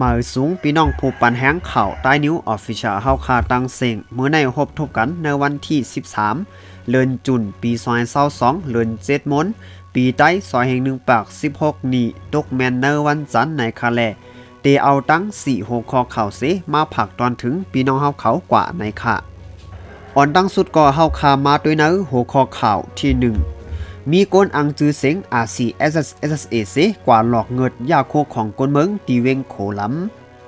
มาสูงพี่น้องผู้ปันแห้งข่าวใต้นิ้วออฟฟิเชียลเฮาคาตังเสียงเมื่อในพบทบกันในวันที่ 13 เดือนจุนปี2022เดือน7มนปีใต้ซอยแห่งหนึ่งปาก 16 นี่ตกแมนเนอร์วันจันทร์ในคาแลเตเอาตั้ง4หัวข้อข่าวเสมาผักตอนถึงพี่น้องเฮาเขากว่าในค่ะอ่อนตั้งสุดก็เฮาคามาด้วยเนื้อหัวข้อข่าวที่1 มีก้นอังจือเสียง RCSS SSA กว่าหลอกเงิดยาโคของกนเมืองตีเวงโขล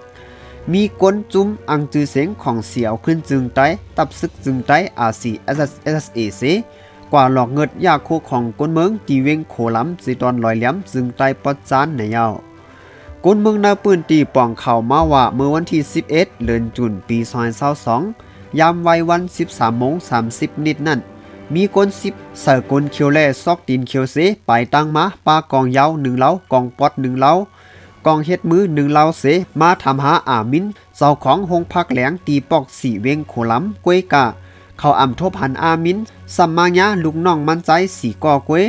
ำมีก้นจุ้มอังจือเสงของเสียวขึ้นจึงไตตับซึกจึงไต RCSS SSA กว่าหลอกเงิดยาโคของกนเมืองตีเวงโขลำสิตอนลอยเหลี่ยมจึงไตปอดจานในยาวกนเมืองนาปืนตีป่องเข่ามาว่าเมื่อวันที่ 11 เดือนจุนปี2022ยามวัยวัน 13โมง30นิดนั่น มีกนสิบเสือกลเคียวแล่ซอกตีนเคียวเสไปตั้งมาปากองยาวหนึ่งเล้ากองปอดหนึ่งเล้ากองเฮ็ดมือหนึ่งเล้าเสมาทำหาอามินเจ้าของหงพักแหลงตีปอกสีเวงโขลำกวยกาเขาอำทบหันอามินสัมมางะลูกน้องมันใจสีก่อกวย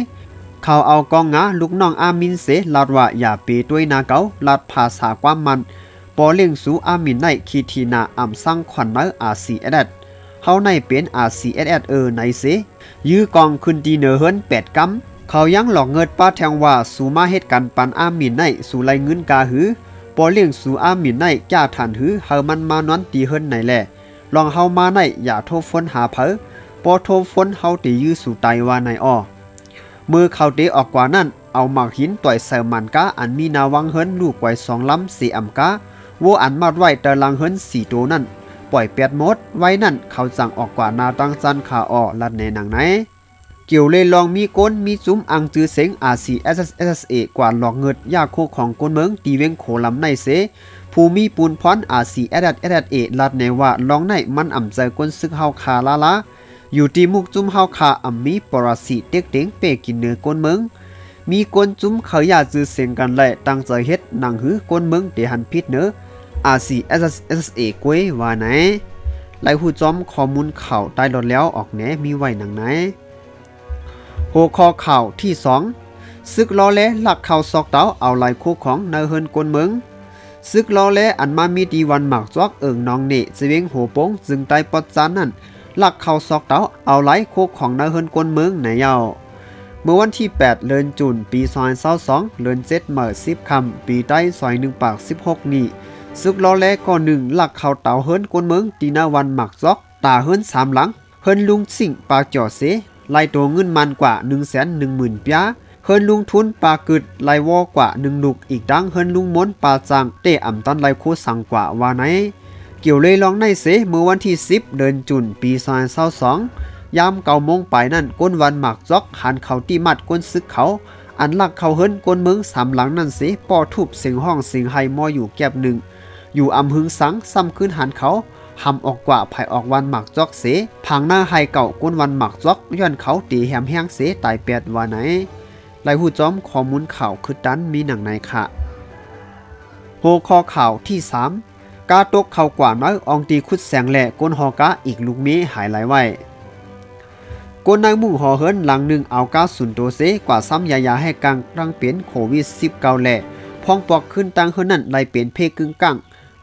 เขาเอากองงาลูกน้องอามินเสลาดว่าอย่าเปด้วยนาเกาลาดภาษาความมันปอเลี้ยงสูอามินในคีทีนาอำสร้างขวัญเนออาซีเอด เฮาในเป็น RCSS เออในเสยื้อกองขึ้นดีเนอเฮิรน8กำเขายังหลอกเงิดป้าแทงว่าสูมาเหตุการปันอามินในสู่ไรเงินกาหือปอเลี้ยงสู่อามินในจ้าฐานหือเฮามันมานอนตีเฮิรนในแหละลองเฮามาในอย่าโทษฝนหาเผอปอโทษฝนเฮาตียื้อสู่ไตว่าในอ้อมือเขาเตออกกว่านั้นเอาหมากหินต่อยเซมันกาอันมีนาวังเฮิรนลูกไว้สองลำสี่อำกาวัวอันมาดไว้ตะลังเฮิรนสี่ตัวนั่น ปล่อยเปียดมด ไว้นั่นเขาสั่งออกกว่านาตั้งจันขาออลัดในหนังไหน เกี่ยวเลยลองมีก้นมีซุ้มอังจือเสงอาซีเอสเอสเอกว่าหลอกเงิดยาโคของก้นเมืองตีเวงโขลำในเสภูมิปูนพรอาซีเอสเอสเอลัดในว่าลองในมันอ่ำใจก้นซึกเฮาคาลาลาอยู่ที่มุกจุ้มเฮาคาอ่ำมีปรสิเต็กเต็งเปกินเนื้อก้นเมืองมีก้นจุ้มเขาอยากจือเสียงกันแหละตั้งใจเฮ็ดหนังหือก้นเมืองเดหันพิษเนื้อ RCSSA กวยว่าไหนไลหูจอมข้อมูลข่าวใต้ดอดแล้วออกแหนมีไว้หนังไหนหัวข้อข่าวที่2ซึกล้อเละหลักข่าวซอกเตาเอาลายคู่ของนายเฮินกวนเมืองซึกล้อเละอันมามีดีวันหมักจอกเอิงนองเนจะเวงโหโป้งจึงใต้ปอดจานนั่นหลักข่าวซอกเตาเอาไลายคู่ของนายเฮินกวนเมืองในเยาเมื่อวันที่ 8 เดือนจุนปี2022เดือน7เมื่อ10คำปีใต้ซอย1ปาก 16 นี้ ซึกล้อแลก่อนหนึ่งหลักเขาเต่าเฮิรนกวนเมืองตีนาวันหมักซอก ตาเฮิรนสามหลัง เฮิรนลุงสิงปาจ่อเสไล่ตัวเงินมันกว่า1นึ่งแสนหนึ่งหมื่นปยเฮิรนลุงทุนปากึดไล่วอกว่าหนึ่งลูกอีกดังเฮิรนลุงม้นปาจังเตะอ่ำตันไล่โคสังกว่าว่าไหน เกี่ยวเลยลองในเสเมื่อวันที่ 10 เดือนจุนปี2022ยามเก่าโมงไปนั่นก้นวันหมักจอกหันเขาตีมัดก้นซึกเขา อันหลักเขาเฮิรนก้นเมืองสามหลังนั่นเสปอทุบเสียงห้องเสียงไฮมออยู่แก็บหนึ่ง อยู่อำหึงสังซ้ำขึ้นหันเขาหำออกกว่าภายออกวันหมักจอกเสพังหน้าไฮเก่าก้นวันหมักจอกย้อนเขาตีแหมแห้งเสตายเปียดว่าไหนไลหูจอมข้อมูลข่าวคือดันมีหนังในค่ะโฮคอข่าวที่ 3 กาตกเข้ากว่าน้อยอองตีคุดแสงแหล่ก้นฮอกาอีกลูกเมหายหลไว้ก้นนายมุ่งหอเฮิรนหลังหนึ่งเอาก้าสุนโตเซกว่าซ้ำยายาให้กังรังเปลี่ยนโควิด19แหล่พองปอกขึ้นตังเฮินนั่นไลเปลี่ยนเพกึ่งกัง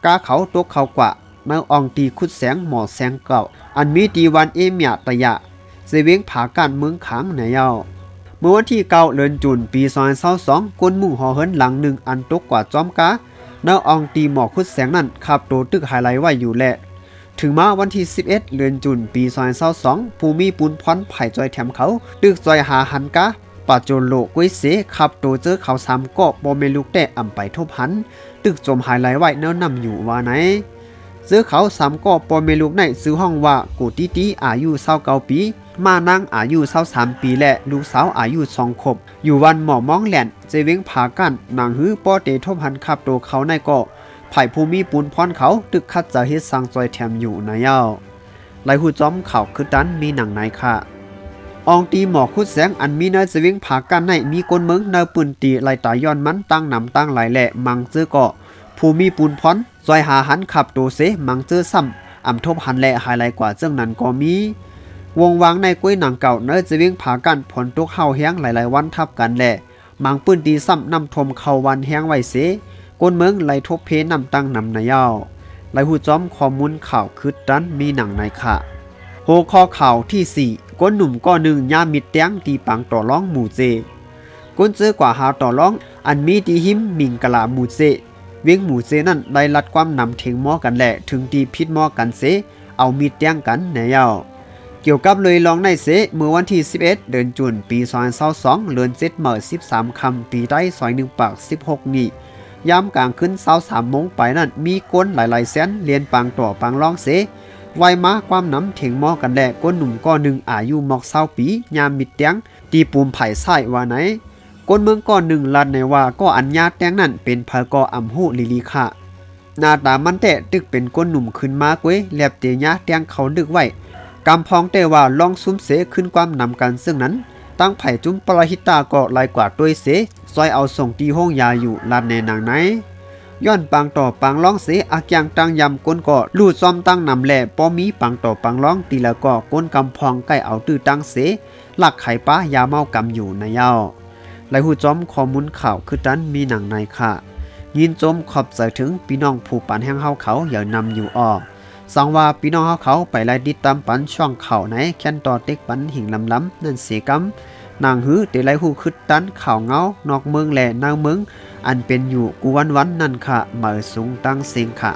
กาเขาตกเขากว่าเมื่ออองตีคุดแสงหมอแสงเก่า อันมีดีวันเอเมียตะยะเสเวงผาการเมืองขังในเยาเมื่อวันที่เก้าเดือนจุนปี2022ก้นมุ่งหอเฮิรนหลังหนึ่งอันตกกว่าจอมกาเนาอองตีหมอคุดแสงนั่นขับโตตึกไฮไลท์ไว้อยู่แหละถึงมาวันที่ 11 เดือนจุนปี2022ภูมิปุนพรไผ่จอยแถมเขาตึกจอยหาหันกะ ปาโจโลกุ้ยเสขับโตเจอเขาสามก็บ่เมลุกแต่อ่ำไปทบหัน ตึกจมไฮไลท์ไว้แนวนำอยู่ว่าไหนซื้อเขาสามก็ปอเมลูกในซื้อห้องว่ากูตีตีอายุเศร้าเก้าปี มานั่งอายุเศร้าสามปีและลูกสาวอายุสองขบ อยู่วันหมอมองแหลนเจเวงผากันนางฮื้อป้อเตทบหันขับโตเขาในก็ไผ่ภูมิปูนพรเขาตึกคัดจะเฮ็ดสังจอยแถมอยู่ในเย้าไหลหูจอมเขาคือดันมีหนังในค่ะ อองตีหมอกคุดแสงอันมีเนยเจเวงผากันในมีกลเมืองเนยปืนตีไหลตายย้อนมันตั้งนำตั้งไหลแหละมังเจอก็ภูมิปูนพรซอยหาหันขับโตเสมังเจอซ้ำอ่ำทบหันแหละหายไหลกว่าเจ้งนั้นก็มี วงวางในกุ้ยหนังเก่าเนอจะวิ่งผากันผลตกเข้าแห้งหลายๆวันทับกันแหละมังปืนตีซ้ำนำทมเข้าวันแห้งไว้เสก้นเมืองไหลทบเพนำตั้งนำนายาวไหลหูจอมข้อมูลข่าวคืดดันมีหนังในค่ะโหคอข่าวที่4 ก้นหนุ่มก้อนหนึ่งยามมิดเตียงตีปังต่อร้องหมู่เจก้นเจอกว่าหาต่อร้อง อันมีตีหิมมิงกะลาหมู่เจเวียงหมู่เจนั่นได้ลัดความนำเทงหม้อกันแหละถึงตีพิษหม้อกันเสเอามีดเตียงกันแนยาวเกี่ยวกับเลยลองในเสเมื่อวันที่ 11 เดือนจุนปี2022เดือน7เมื่อ13คำปีใต้ซอย1ปาก 16 นี้ยามกลางขึ้นเช้าสามโมงไปนั่นมีก้นหลายๆแสนเรียนปังต่อปังร้องเส ไวมาความน้ำเถียงหมอกันแลก้นหนุ่มก้อนหนึ่งอายุหมอกเศร้าปี ยามมิดเตียง ตีปูมไผ่ไส้ว่าไหนก้นเมืองก้อนหนึ่งลัดในว่าก็อัญญาแตงนั่นเป็นพากออำหูลิลีค่ะหน้าตามันแตะตึกเป็นก้นหนุ่มขึ้นมากเว้ยแลบเตียะแตงเขาดึกไว้กำพองแต่ว่าลองซุ้มเสขึ้นความนำกันซึ่งนั้น ตั้งไผ่จุ้มปรหิตาก็ลายกว่าด้วยเสซอยเอาส่งตีห้องยาอยู่ลาดในนางไหน ย้อนปังต่อปังร้องเสอากยังตังยำก้นก็ลูดซ้อมตั้งนำแหล่ป้อมีปังต่อปังร้องตีแล้วก็ก้นกำพองใกล้เอาตื้อตั้งเสหลักไข่ป้ายาเมากำอยู่ในเย้าไหลหูจอมข้อมูลข่าวคือดันมีหนังในค่ะ ยินจมขอบใจถึงพี่น้องผู้ปันแห่งเฮาเขาอย่านำอยู่ออสังว่าพี่น้องเฮาเขาไปไล่ติดตามปันช่องเขาในแค้นต่อเต็กปันหิงลำล้ำนั่นเสียกำนางหื้อเตไลหูคึดตันข่าวเงานอกเมืองแหล่นางเมือง อันเป็นอยู่กูวันวันนั่นค่ะเหมอสูงตั้งเสียงค่ะ